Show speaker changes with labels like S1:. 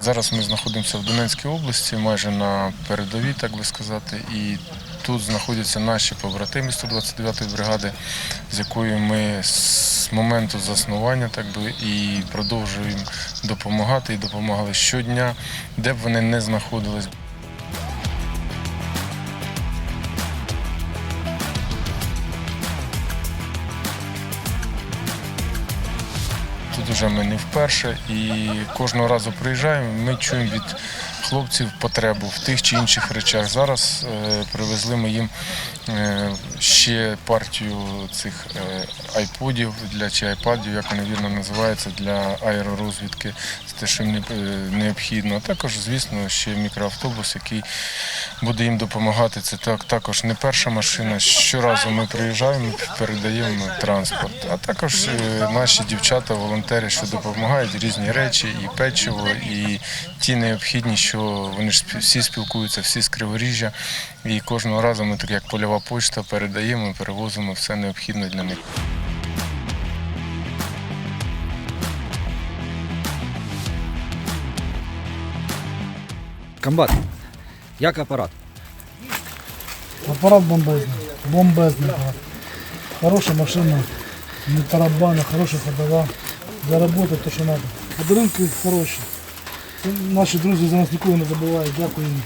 S1: Зараз ми знаходимося в Донецькій області, майже на передовій, так би сказати, і тут знаходяться наші побратими 129-ї бригади, з якою ми з моменту заснування так би, і продовжуємо допомагати і допомагали щодня, де б вони не знаходились. Тут вже ми не вперше і кожного разу приїжджаємо. Ми чуємо від хлопців потребу в тих чи інших речах. Зараз е, привезли ми їм ще партію цих е, айподів для чи айпадів, як вони вірно називаються, для аеророзвідки. Це те, що їм е, необхідно. А також, звісно, ще мікроавтобус, який буде їм допомагати. Це так, також не перша машина. Щоразу ми приїжджаємо, передаємо транспорт. А також е, наші дівчата, волонтери, що допомагають різні речі, і печиво, і ті необхідні, що вони ж всі спілкуються, всі з Криворіжжя. І кожного разу ми, так як польова почта, передаємо, перевозимо все необхідне для них.
S2: Комбат, як апарат?
S3: Аппарат бомбезный. Бомбезный аппарат. Хорошая машина. Не тарабана, хорошая ходова. Заработать то, що надо. Подарунки хороші. Наші друзі за нас ніколи не забувають. Дякую їм.